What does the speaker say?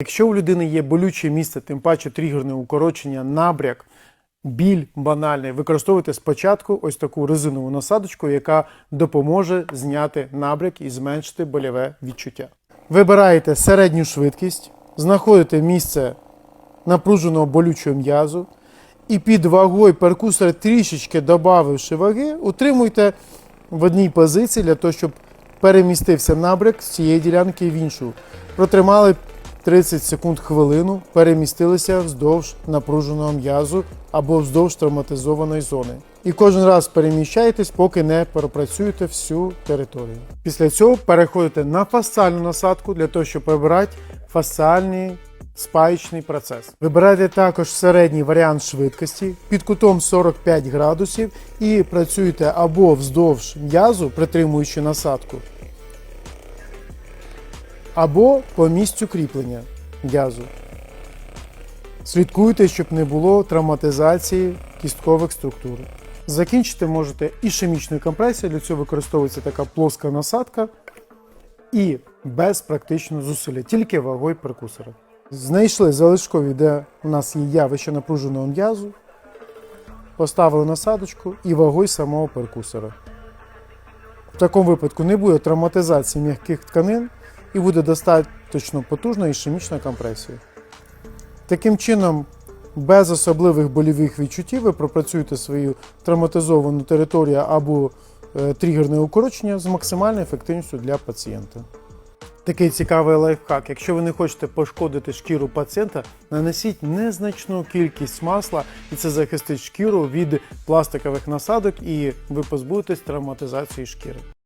Якщо у людини є болюче місце, тим паче тригерне укорочення, набряк, біль банальний, використовуйте спочатку ось таку резинову насадочку, яка допоможе зняти набряк і зменшити больове відчуття. Вибираєте середню швидкість, знаходите місце напруженого болючого м'язу і під вагою перкусора трішечки додавши ваги, утримуйте в одній позиції для того, щоб перемістився набряк з цієї ділянки в іншу. Протримали 30 секунд хвилину, перемістилися вздовж напруженого м'язу або вздовж травматизованої зони. І кожен раз переміщаєтесь, поки не пропрацюєте всю територію. Після цього переходите на фасціальну насадку для того, щоб обрати фасціальний спаєчний процес. Вибирайте також середній варіант швидкості під кутом 45 градусів і працюєте або вздовж м'язу, притримуючи насадку, або по місцю кріплення м'язу. Слідкуйте, щоб не було травматизації кісткових структур. Закінчити можете ішемічною компресією, для цього використовується така плоска насадка і без практичного зусилля, тільки вагою перкусора. Знайшли залишкові, де у нас є явище напруженого м'язу, поставили насадочку і вагою самого перкусора. В такому випадку не буде травматизації м'яких тканин і буде достатньо потужна ішемічна компресія. Таким чином, без особливих больових відчуттів ви пропрацюєте свою травматизовану територію або е, тригерне укорочення з максимальною ефективністю для пацієнта. Такий цікавий лайфхак. Якщо ви не хочете пошкодити шкіру пацієнта, нанесіть незначну кількість масла, і це захистить шкіру від пластикових насадок, і ви позбудетесь травматизації шкіри.